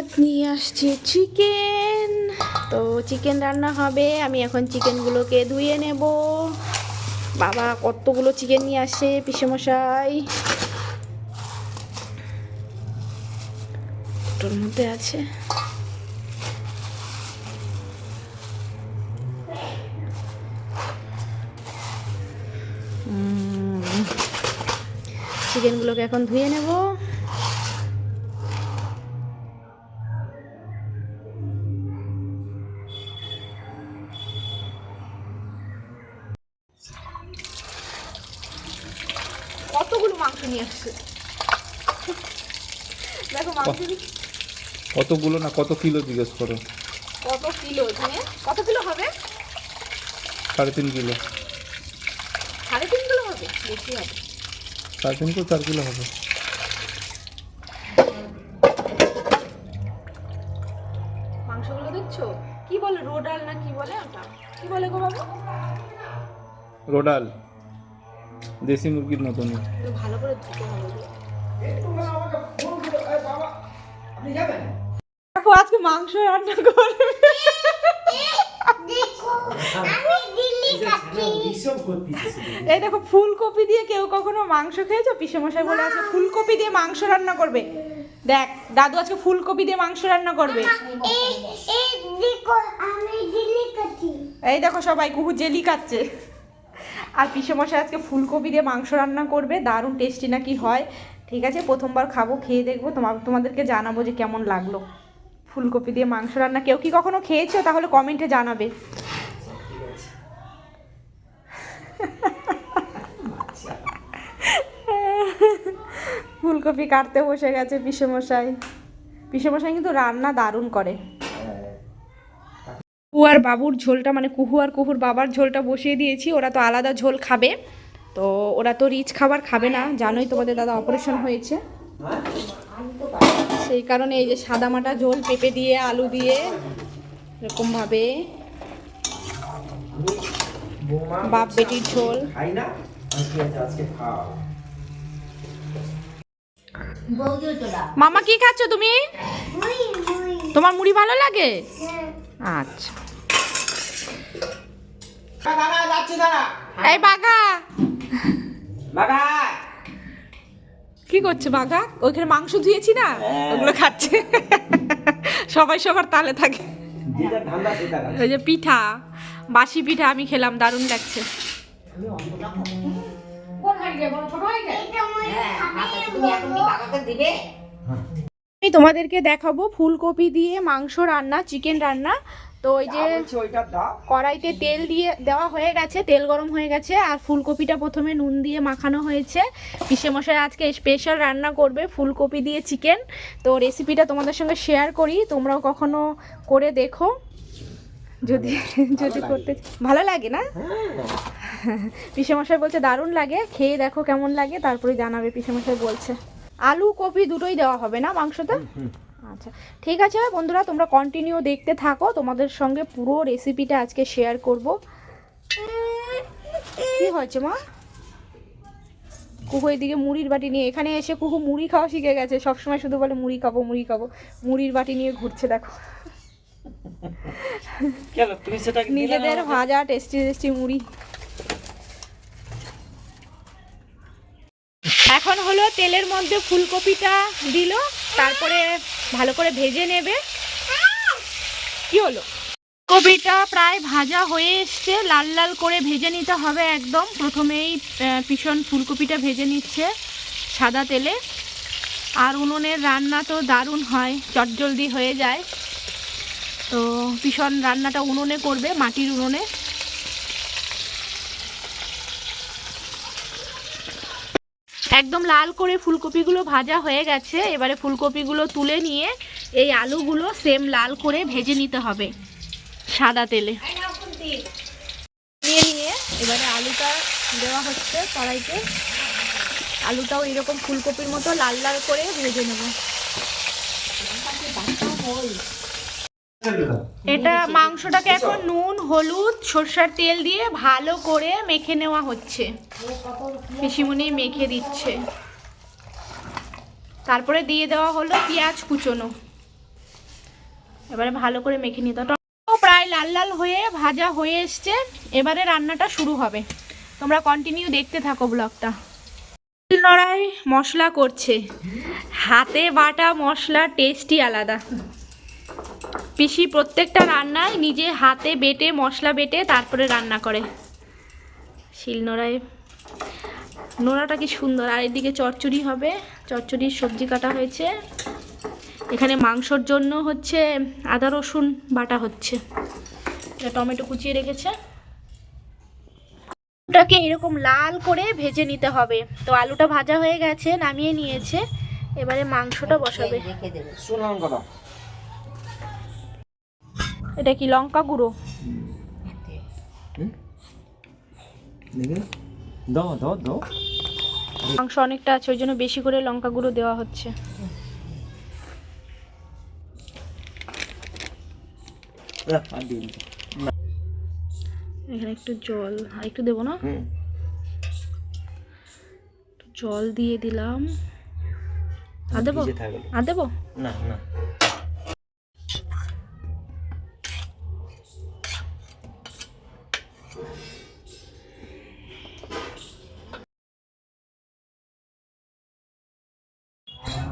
আলাদ নিয়ে আসছি চিকেন। তো চিকেন রান্না হবে, আমি এখন চিকেনগুলোকে ধুয়ে নেব। বাবা কতগুলো চিকেন নিয়ে আসে, পিসেমশাই? ওটার মধ্যে আছে। চিকেনগুলোকে এখন ধুয়ে নেব। মাংস নিয়ে আসছে। দেখো মাংস কতগুলো না কত কিলো জিজ্ঞেস করো? কত কিলো এখানে? কত কিলো হবে? সাড়ে তিন কিলো। সাড়ে তিন কিলো হবে? বেশি হবে। সাড়ে তিন কিলো চার কিলো হবে। মাংসগুলো দেখছ? কি বলে? রোডাল না কি বলে ওটা? কি বলে গো বাবু? রোডাল। দেশি মুরগির মতনই। ভালো করে ধুতে হবে দেখো আজকে মাংস রান্না করবে এই দেখো ফুলকপি দিয়ে কেউ কখনো মাংস খেয়েছো? পিসেমশাই বলে আছে ফুলকপি দিয়ে মাংস রান্না করবে। দেখ দাদু আজকে ফুলকপি দিয়ে মাংস রান্না করবে। এই দেখো সবাই কুকুর জেলি খাচ্ছে আর পিসেমশাই আজকে ফুলকপি দিয়ে মাংস রান্না করবে, দারুণ টেস্টি নাকি হয়। ঠিক আছে, প্রথমবার খাব, খেয়ে দেখব তোমার তোমাদেরকে জানাব যে কেমন লাগল। ফুলকপি দিয়ে মাংস রান্না। কেউ কি কখনো খেয়েছো? তাহলে কমেন্টে জানাবে। ফুলকপি কাটতে বসে গেছে পিসেমশাই। পিসেমশাই কিন্তু রান্না দারুণ করে। কুহু আর বাবুর ঝোলটা মানে কুহু আর কুহুর বাবার ঝোলটা বসিয়ে দিয়েছি। ওরা তো আলাদা ঝোল খাবে। তো ওরা তো রিচ খাবার খাবে না। জানোই তোমাদের দাদা অপারেশন হয়েছে। সেই কারণে এই যে সাদা মাটা ঝোল পেঁপে দিয়ে আলু দিয়ে এরকমভাবে বাপ বেটির ঝোল। মামা কি খাচ্ছ তুমি? তোমার মুড়ি ভালো লাগে? আচ্ছা। যাচ্ছি এই বাঘা। কি করছে বাঘা? ওইখানে মাংস ধুয়েছি না? ওগুলো খাচ্ছে। সবাই সবার তালে থাকে। ওই যে পিঠা বাসি পিঠা আমি খেলাম দারুণ লাগছে। আমি তোমাদেরকে দেখাবো ফুলকপি দিয়ে মাংস রান্না চিকেন রান্না। তো ওই যে কড়াইতে তেল দিয়ে দেওয়া হয়ে গেছে তেল গরম হয়ে গেছে আর ফুলকপিটা প্রথমে নুন দিয়ে মাখানো হয়েছে। পিসে মশাই আজকে স্পেশাল রান্না করবে ফুলকপি দিয়ে চিকেন তো রেসিপিটা তোমাদের সঙ্গে শেয়ার করি তোমরাও কখনো করে দেখো। যদি যদি করতে ভালো লাগে না? পিসে মশাই বলছে দারুণ লাগে খেয়ে দেখো কেমন লাগে। তারপরে জানাবে পিসে মশাই বলছে। আলু কপি দুটোই দেওয়া হবে না মাংসতে? আচ্ছা ঠিক আছে বন্ধুরা তোমরা কন্টিনিউ দেখতে থাকো তোমাদের সঙ্গে পুরো রেসিপিটা আজকে শেয়ার করব। কি হয়েছে মা? কুকু এদিকে মুড়ির বাটি নিয়ে এখানে এসে কুকু মুড়ি খাওয়া শিখে গেছে সবসময় শুধু বলে মুড়ি খাব মুড়ি খাব মুড়ির বাটি নিয়ে ঘুরছে দেখো। নিজেদের ভাজা টেস্টি টেস্টি মুড়ি। এখন হলো তেলের মধ্যে ফুলকপিটা দিল, তারপরে ভালো করে ভেজে নেবে। কি হলো? কপিটা প্রায় ভাজা হয়ে এসছে, লাল লাল করে ভেজে নিতে হবে একদম। প্রথমেই ভীষণ ফুলকপিটা ভেজে নিচ্ছে সাদা তেলে। আর উনুনের রান্না তো দারুণ হয়, চটজলদি হয়ে যায়। তো ভীষণ রান্নাটা উনুনে করবে, মাটির উনুনে। একদম লাল করে ফুলকপিগুলো ভাজা হয়ে গেছে। এবারে ফুলকপিগুলো তুলে নিয়ে এই আলুগুলো সেম লাল করে ভেজে নিতে হবে সাদা তেলে। নিয়ে নিয়ে এবারে আলুটা দেওয়া হচ্ছে কড়াইতে। আলুটাও এরকম ফুলকপির মতো লাল লাল করে ভেজে নেব। এটা মাংসটাকে এখন নুন, হলুদ, সর্ষার তেল দিয়ে ভালো করে মেখে নেওয়া হচ্ছে। পিসিমণি মেখে দিচ্ছে। তারপরে দিয়ে দেওয়া হলো পেঁয়াজ কুচোনো। এবারে ভালো করে মেখে নিতে প্রায় লাল লাল হয়ে, ভাজা হয়ে এসছে। এবারে রান্নাটা শুরু হবে। তোমরা কন্টিনিউ দেখতে থাকো ব্লগটা। নড়াই মশলা করছে। হাতে বাটা মশলা টেস্টই আলাদা। পিসি প্রত্যেকটা রান্নায় নিজে হাতে বেটে, মশলা বেটে তারপরে রান্না করে। শিলনোড়ায় নোড়াটা কি সুন্দর। আর এদিকে চচ্চড়ি হবে। চচ্চড়ির সবজি কাটা হয়েছে। এখানে মাংসর জন্য হচ্ছে আদা, রসুন বাটা হচ্ছে। এটা টমেটো কুচিয়ে রেখেছে। আলুটাকে এরকম লাল করে ভেজে নিতে হবে। তো আলুটা ভাজা হয়ে গেছে, নামিয়ে নিয়েছে। এবারে মাংসটা বসাবে। এটা কি লঙ্কা গুঁড়ো? দাও দাও দাও। মাংস অনেকটা আছে ওই জন্য বেশি করে লঙ্কা গুঁড়ো দেওয়া হচ্ছে। এখানে একটু জল আর একটু দেবো না? একটু জল দিয়ে দিলাম। আর দেবো? আর দেবো? না না।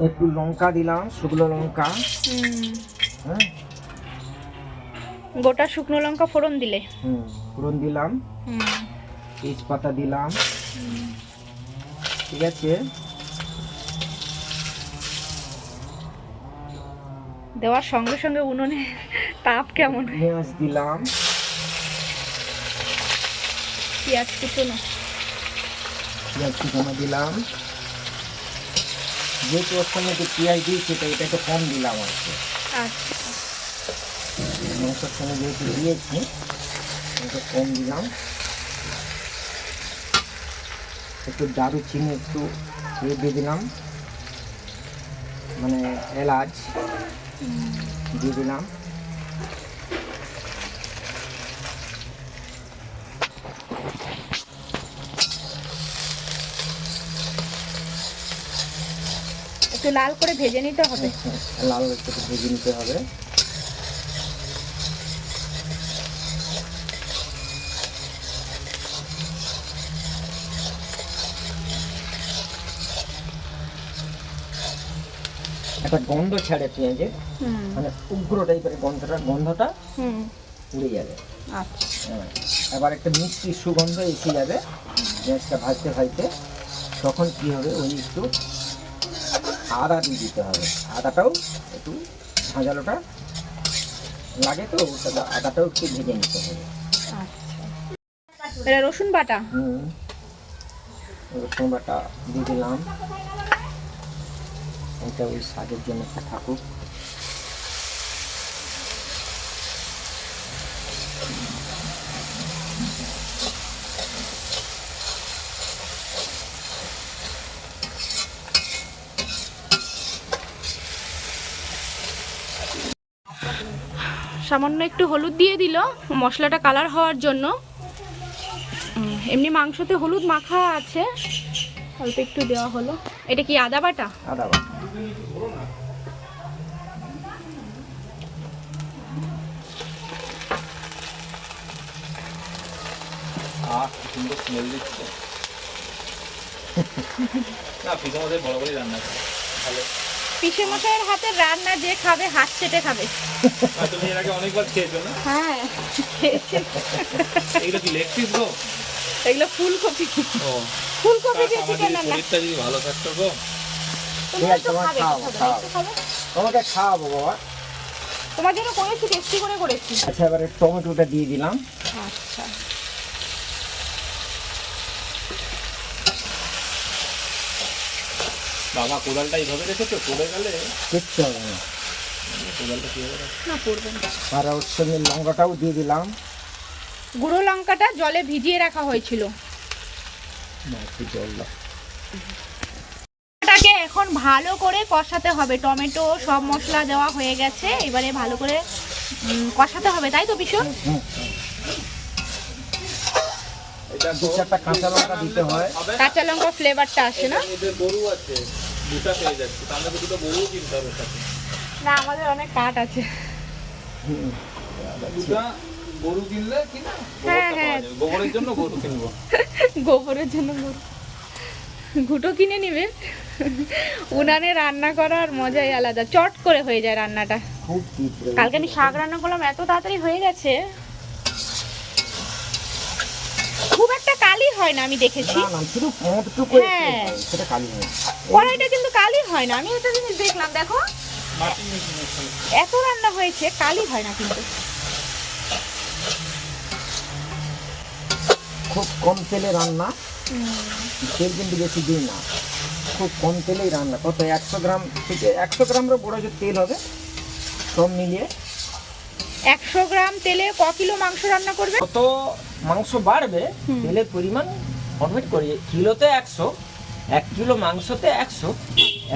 একটু লঙ্কা দিলাম শুকনো লঙ্কা। হ্যাঁ? গোটা শুকনো লঙ্কা ফোড়ন দিলে। হুম ফোড়ন দিলাম। তেজপাতা দিলাম। ঠিক আছে? দেওয়ার সঙ্গে সঙ্গে উনুনে তাপ কেমন? পেঁয়াজ দিলাম। পেঁয়াজ কুচোনো। পেঁয়াজ কুচানো দিলাম। যেহেতু ওর সঙ্গে একটু পেঁয়াজ দিয়েছি তো এটা একটু কম দিলাম আর কি। আচ্ছা। মাংসের সঙ্গে যেহেতু দিয়েছি একটু কম দিলাম। একটু দারু চিনি একটু ইয়ে দিয়ে দিলাম। মানে এলাচ দিয়ে দিলাম। একটু লাল করে ভেজে নিতে হবে। লাল একটু ভেজে নিতে হবে। একটা গন্ধ ছাড়ে পেঁয়াজের। মানে উগ্র টাইপের গন্ধটা গন্ধটা উড়ে যাবে। আচ্ছা। হ্যাঁ। এবার একটা মিষ্টি সুগন্ধ এসে যাবে। পেঁয়াজটা ভাজতে ভাজতে। তখন কি হবে? ওই একটু আদা দিয়ে দিতে হবে। আদাটাও একটু ঝাঁঝালোটা লাগে তো ওটা আদাটাও একটু ভেজে নিতে হবে। আচ্ছা। এটা রসুন বাটা? হুম। রসুন বাটা দিয়ে দিলাম। এটা ওই স্বাদের জন্য থাকুক। সামান্য একটু হলুদ দিয়ে দিল। মশলাটা কালার হওয়ার জন্য। এমনি মাংসতে হলুদ মাখা আছে। অল্প একটু দেওয়া হলো। এটা কি আদা বাটা? আদা পিসে মশাইয়ের হাতের রান্না যে খাবে হাত চেটে খাবে। তুমি এর আগে অনেকবার খেয়েছো না? হ্যাঁ খেয়েছি। কি লেগ পিস গো? এগুলো ফুলকপি। ও ফুলকপি দিয়ে চিকেন রান্না শরীরটা যদি ভালো থাকতো গো। তুমি ঠিক আছে, একটু তোমার খাবে খাও, একটু খাও। একটু খাবে তোমাকে খাওয়াবো বাবা। তোমার জন্য করেছি টেস্টি করে করেছি। আচ্ছা এবারে টমেটোটা দিয়ে দিলাম। আচ্ছা। বাবা কোদালটা এইভাবে রেখেছো? পড়ে গেলে কিচ্ছু হবে না। না পড়বে না। আর ওর সঙ্গে লঙ্কাটাও দিয়ে দিলাম। গুঁড়ো লঙ্কাটা জলে ভিজিয়ে রাখা হয়েছিল। এটাকে এখন ভালো করে কষাতে হবে। টমেটো সব মশলা দেওয়া হয়ে গেছে। এবারে ভালো করে কষাতে হবে তাই তো ভীষণ কাঁচা লঙ্কা দিতে হয়। কাঁচা লঙ্কা ফ্লেভারটা আসে না? গরু আছে দুটা পেয়ে যাচ্ছে। তাহলে দুটো গরুও কিনতে হবে না আমাদের অনেক কাঠ আছে। গরু কিনলে হ্যাঁ, হ্যাঁ। গোবরের জন্য গরু কিনবো। গোবরের জন্য গরু। ঘুটো কিনে নিবে উনানে রান্না করার মজাই আলাদা। চট করে হয়ে যায় রান্নাটা। কালকে আমি শাক রান্না করলাম এত তাড়াতাড়ি হয়ে গেছে। খুব একটা কালি হয় না আমি দেখেছি। না না শুধু পোঁতটুকু করে হ্যাঁ। কড়াইটা কিন্তু কালি হয় না। আমি একটা জিনিস দেখলাম দেখো। এত রান্না হয়েছে কালি হয় না কিন্তু। খুব কম তেলে রান্না তেল কিন্তু বেশি দিই না। খুব কম তেলেই রান্না। কত একশো গ্রাম থেকে একশো গ্রামেরও বড় যে তেল হবে সব মিলিয়ে। একশো গ্রাম তেলে ক কিলো মাংস রান্না করবে? কত মাংস বাড়বে তেলের পরিমাণ কনভার্ট করি। কিলোতে একশো এক কিলো মাংসতে একশো।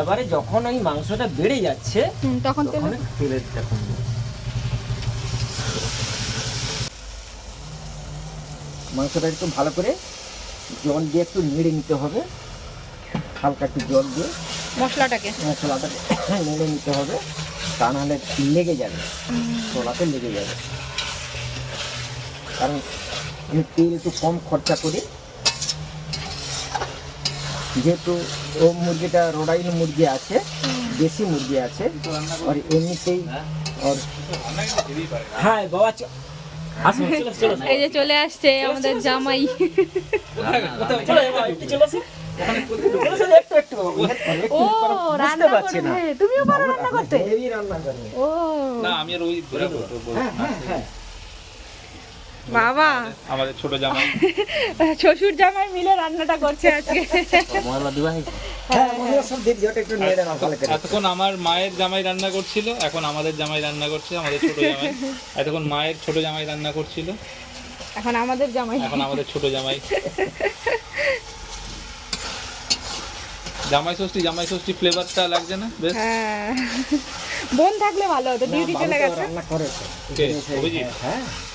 এবারে যখন ওই মাংসটা বেড়ে যাচ্ছে তখন তেল তেলের দেখুন মাংসটা একটু ভালো করে জল দিয়ে একটু নেড়ে নিতে হবে। হালকা একটু জল দিয়ে। মশলাটাকে। মশলাটাকে নেড়ে নিতে হবে। তা নাহলে লেগে যাবে। ছোলাতে লেগে যাবে। কারণ আমি তেল একটু কম খরচা করি। যেহেতু ও মুরগিটা রোডাইল মুরগি আছে দেশি মুরগি আছে আর এমনিতেই আর হ্যাঁ বাবা এই যে চলে আসছে আমাদের জামাই। তুমিও পারো রান্না করতে? রান্না করে। ও। না আমি আর ওই ধরে বলব, বলব। হ্যাঁ হ্যাঁ হ্যাঁ বাবা। আমাদের ছোট জামাই। শ্বশুর জামাই মিলে রান্নাটা করছে আজকে। হ্যাঁ এতক্ষণ আমার মায়ের জামাই রান্না করছিল এখন আমাদের জামাই রান্না করছে আমাদের ছোট জামাই। এতক্ষণ মায়ের ছোট জামাই রান্না করছিল। এখন আমাদের জামাই। এখন আমাদের ছোট জামাই। জামাই ষষ্ঠী জামাই ষষ্ঠী ফ্লেভারটা লাগছে না? বেশ। হ্যাঁ। বোন থাকলে ভালো হতো ডিউটি চলে গেছে। রান্না করে কে? অভিজিৎ? হ্যাঁ। রান্না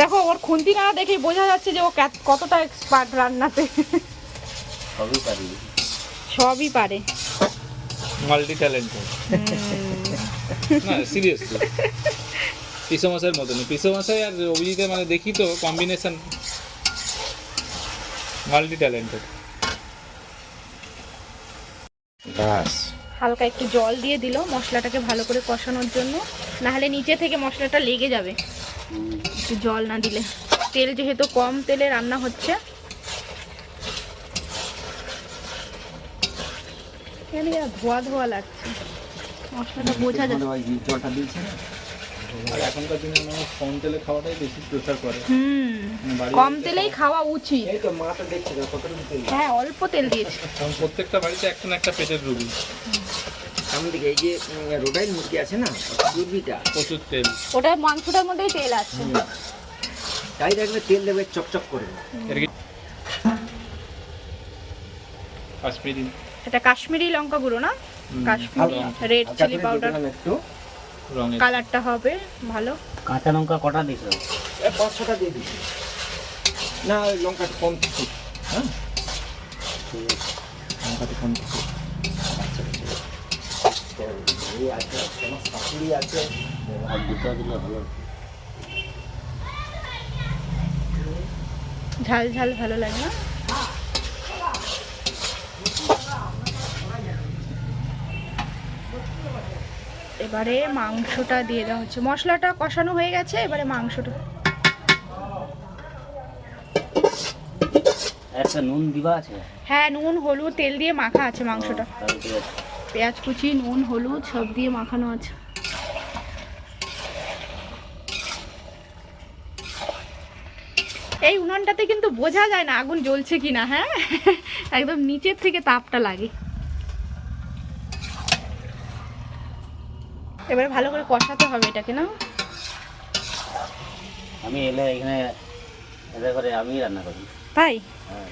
দেখো ওর খুন্তি না দেখেই বোঝা যাচ্ছে যে ও কতটা এক্সপার্ট রান্নাতে। সবই পারে। সবই পারে। মাল্টি ট্যালেন্টেড না সিরিয়াসলি পিসোমাসের মতনই। পিসোমাসাই আর অভিজিতের মানে দেখি তো কম্বিনেশন মাল্টি ট্যালেন্টেড বাস হালকা একটু জল দিয়ে দিল মশলাটাকে ভালো করে কষানোর জন্য। না হলে নিচে থেকে মশলাটা লেগে যাবে। একটু জল না দিলে। তেল যেহেতু কম তেলে রান্না হচ্ছে। ধোয়া ধোয়া লাগছে। মশলাটা বোঝা যাচ্ছে। জলটা দিয়েছে আর এখনকার দিনে মানুষ কম তেলে খাওয়াটাই বেশি প্রেফার করে। হুম কম তেলেই খাওয়া। উচিত। এই তো মা দেখছে তো তেল। হ্যাঁ অল্প তেল দিয়েছি। প্রত্যেকটা বাড়িতে একটা না একটা পেটের রুগী। সামনে দিকে এই যে রোডাইল মুরগি আছে না চর্বিটা। প্রচুর তেল। মাংসটার মধ্যেই তেল আছে। তাই দেখবে তেল দেবে চকচক করে। কাশ্মীরি এটা কাশ্মীরি লঙ্কা গুঁড়ো না? কাশ্মীরি। Red chilli powder. একটু। কালারটা হবে ভালো। কাঁচা লঙ্কা কটা দিছো? এ দিয়ে না ওই লঙ্কাটা কম কিছু হ্যাঁ? লঙ্কাটা কম কিছু এই আছে তোমার শাশুড়ি আছে। আর দুটো দিলে ভালো ঝাল ঝাল ভালো লাগে না? এবারে মাংসটা দিয়ে দেওয়া হচ্ছে। মশলাটা কষানো হয়ে গেছে এবারে মাংসটা। একটা নুন দিবা আছে? হ্যাঁ নুন হলুদ তেল দিয়ে মাখা আছে মাংসটা। পেঁয়াজ কুচি নুন হলুদ সব দিয়ে মাখানো আছে। এই উনানটাতে কিন্তু বোঝা যায় না আগুন জ্বলছে কিনা হ্যাঁ? একদম নিচের থেকে তাপটা লাগে। এবারে ভালো করে কষাতে হবে এটাকে না? আমি এলে এখানে এলে করে আমি রান্না করি। তাই? হ্যাঁ।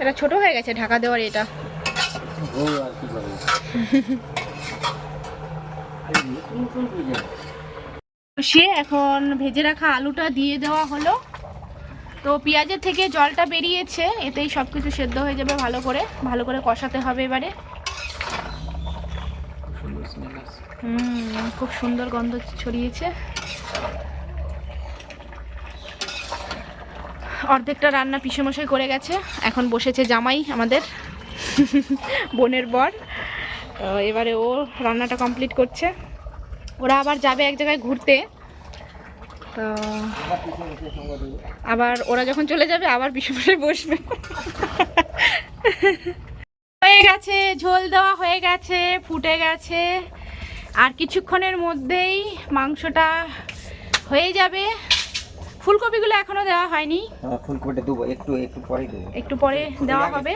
এটা ছোট হয়ে গেছে ঢাকা দেওয়ার এটা। সে এখন ভেজে রাখা আলুটা দিয়ে দেওয়া হলো। তো পেঁয়াজের থেকে জলটা বেরিয়েছে এতেই সব কিছু সেদ্ধ হয়ে যাবে ভালো করে। ভালো করে কষাতে হবে এবারে। হুম খুব সুন্দর গন্ধ ছড়িয়েছে। অর্ধেকটা রান্না পিসেমশাই করে গেছে। এখন বসেছে জামাই আমাদের, বোনের বর। এবারে ও রান্নাটা কমপ্লিট করছে। ওরা আবার যাবে এক জায়গায় ঘুরতে। তো আবার ওরা যখন চলে যাবে, আবার পিসেমশাই বসবে। হয়ে গেছে, ঝোল দেওয়া হয়ে গেছে, ফুটে গেছে। আর কিছুক্ষণের মধ্যেই মাংসটা হয়ে যাবে। ফুলকপিগুলো এখনও দেওয়া হয়নি। হ্যাঁ, ফুলকপিটা দেবো একটু একটু পরে দেবো। একটু পরে দেওয়া হবে।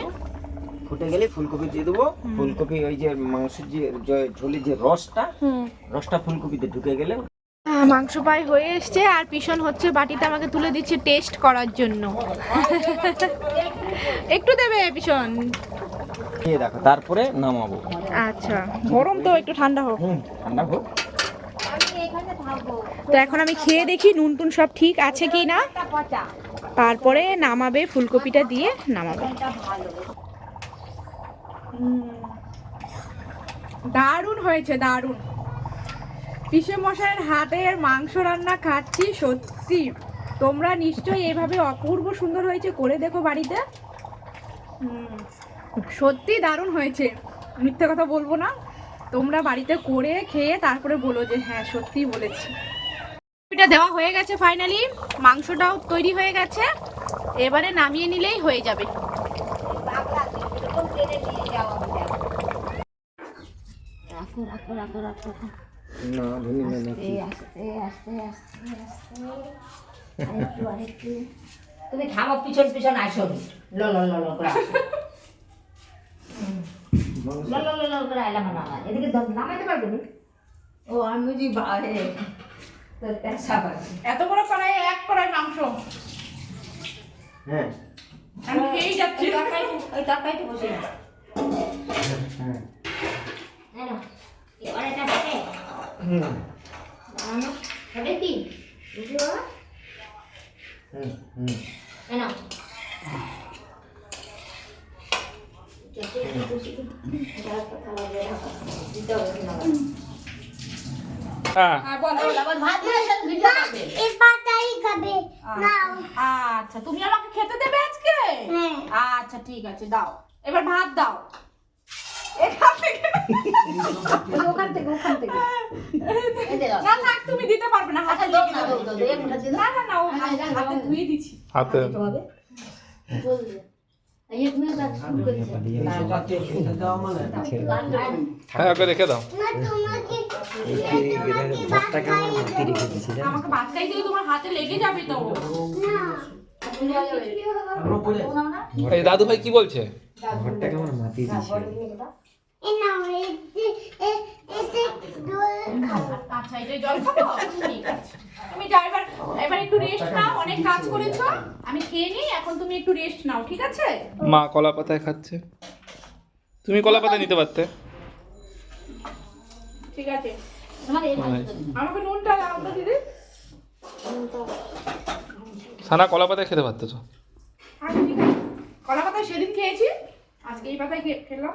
ফুটে গেলে ফুলকপি দিয়ে দেবো। ফুলকপি ওই যে মাংসের যে ঝোলের যে রসটা রসটা ফুলকপিতে ঢুকে গেলে মাংস প্রায় হয়ে এসছে আর পিছন হচ্ছে বাটিতে আমাকে তুলে দিচ্ছে টেস্ট করার জন্য। একটু দেবে পিছন খেয়ে দেখো তারপরে নামাবো। আচ্ছা গরম তো একটু ঠান্ডা হোক। হুম ঠান্ডা হোক। তো এখন আমি খেয়ে দেখি নুন টুন সব ঠিক আছে কি না। তারপরে নামাবে, ফুলকপিটা দিয়ে নামাবে। দারুণ হয়েছে, দারুণ। পিসে মশাইয়ের হাতের মাংস রান্না খাচ্ছি, সত্যি। তোমরা নিশ্চয়ই এভাবে অপূর্ব সুন্দর হয়েছে, করে দেখো বাড়িতে। সত্যি দারুণ হয়েছে। মিথ্যে কথা বলব না। তোমরা বাড়িতে করে খেয়ে তারপরে বলো যে হ্যাঁ সত্যিই বলেছি। এটা দেওয়া হয়ে গেছে ফাইনালি মাংসটাও তৈরি হয়ে গেছে। এবারে নামিয়ে নিলেই হয়ে যাবে। না ধুনি তুমি থামো পিছন পিছন আসো। ল ল ল ল করে আসো ল ল ল ল করে এদিকে নামাইতে পারবে না? ও আমি বুঝি এত বড় কড়াই এক কড়াই মাংস। হ্যাঁ। আমি খেয়েই যাচ্ছি। ওই তরকারিতে বসে হ্যাঁ। কড়াইটা বসে হুম। হবে কি? বুঝলো হুম হুম জানো যত খুশি যার কথা লাগে দিতে হবে না হ্যাঁ ভাত দিয়ে ভিডিও করবে আচ্ছা তুমি আমাকে খেতে দেবে আজকে? আচ্ছা ঠিক আছে দাও। এবার ভাত দাও। এখান থেকে। ওখান থেকে ওখান থেকে। এই যে দাও। না থাক তুমি দিতে পারবে না হাতে আচ্ছা, দাও না। না না হাতে হাতে ধুয়ে দিচ্ছি। হাতে। হ্যাঁ ওকে রেখে দাও ভাতটাকে আমার মাটি রেখে দিয়েছি আমাকে ভাতটাই দিলে তোমার হাতে লেগে যাবে তো এই দাদু ভাই কি বলছে ঘরটাকে আমার মাটি দিয়েছি আচ্ছা এটা জল খাব? ঠিক আছে। তুমি যাও এবার এবার একটু রেস্ট নাও অনেক কাজ করেছ। আমি খেয়ে নিই এখন তুমি একটু রেস্ট নাও ঠিক আছে? মা কলা পাতায় খাচ্ছে। তুমি কলা পাতায় নিতে পারতে। ঠিক আছে। এই মানে আমাকে নুনটা দাও তো দিদি। সানা কলা পাতায় খেতে পারতো তো? আচ্ছা ঠিক কলা পাতা সেদিন খেয়েছি। আজকে এই পাতায় খেলাম।